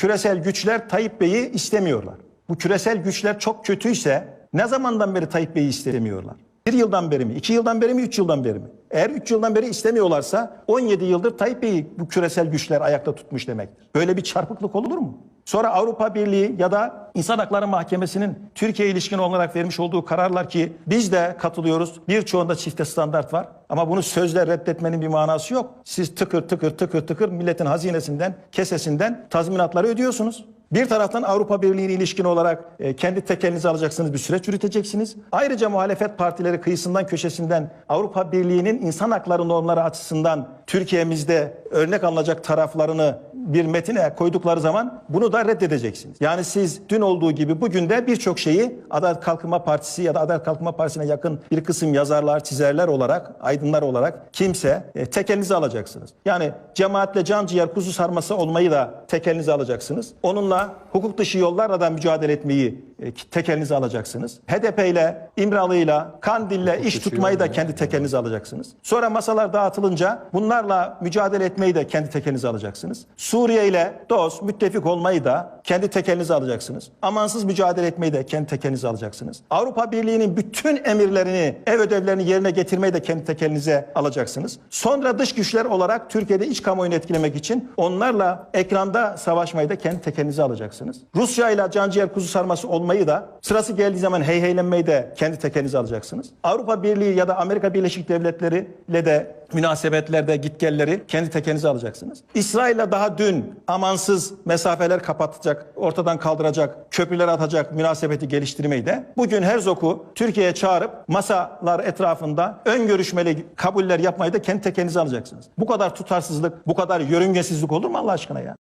Küresel güçler Tayyip Bey'i istemiyorlar. Bu küresel güçler çok kötüyse ne zamandan beri Tayyip Bey'i istemiyorlar? Bir yıldan beri mi? iki yıldan beri mi? Üç yıldan beri mi? Eğer üç yıldan beri istemiyorlarsa 17 yıldır Tayyip Bey'i bu küresel güçler ayakta tutmuş demektir. Böyle bir çarpıklık olur mu? Sonra Avrupa Birliği ya da İnsan Hakları Mahkemesi'nin Türkiye ilişkin olarak vermiş olduğu kararlar ki biz de katılıyoruz. Birçoğunda çifte standart var. Ama bunu sözle reddetmenin bir manası yok. Siz tıkır tıkır tıkır tıkır milletin hazinesinden, kesesinden tazminatları ödüyorsunuz. Bir taraftan Avrupa Birliği ile ilişkin olarak e, kendi tekelinizi alacaksınız, bir süreç yürüteceksiniz. Ayrıca muhalefet partileri kıyısından köşesinden Avrupa Birliği'nin insan hakları normları açısından Türkiye'mizde örnek alınacak taraflarını bir metine koydukları zaman bunu da reddedeceksiniz. Yani siz dün olduğu gibi bugün de birçok şeyi Adalet Kalkınma Partisi ya da Adalet Kalkınma Partisi'ne yakın bir kısım yazarlar, çizerler olarak, aydınlar olarak kimse e, tekelinizi alacaksınız. Yani cemaatle can ciğer kuzu sarması olmayı da tekelinize alacaksınız. Onunla hukuk dışı yollarla da mücadele etmeyi tekelinize alacaksınız. HDP ile, İmralı'yla, Kandil'le iş tutmayı da kendi tekelinize alacaksınız. Sonra masalar dağıtılınca bunlarla mücadele etmeyi de kendi tekelinize alacaksınız. Suriye ile dost, müttefik olmayı da kendi tekelinize alacaksınız. Amansız mücadele etmeyi de kendi tekelinize alacaksınız. Avrupa Birliği'nin bütün emirlerini, ev ödevlerini yerine getirmeyi de kendi tekelinize alacaksınız. Sonra dış güçler olarak Türkiye'de iç kamuoyunu etkilemek için onlarla ekranda savaşmayı da kendi tekelinize alacaksınız. Rusya ile canciğer kuzu sarması olmayı da sırası geldiği zaman heyheylenmeyi de kendi tekelinize alacaksınız. Avrupa Birliği ya da Amerika Birleşik Devletleri ile de münasebetlerde gitgelleri kendi tekenize alacaksınız. İsrail'le daha dün amansız mesafeler kapatacak, ortadan kaldıracak, köprüler atacak münasebeti geliştirmeyi de bugün Herzog'u Türkiye'ye çağırıp masalar etrafında ön görüşmeli kabuller yapmayı da kendi tekenize alacaksınız. Bu kadar tutarsızlık, bu kadar yörüngesizlik olur mu Allah aşkına ya?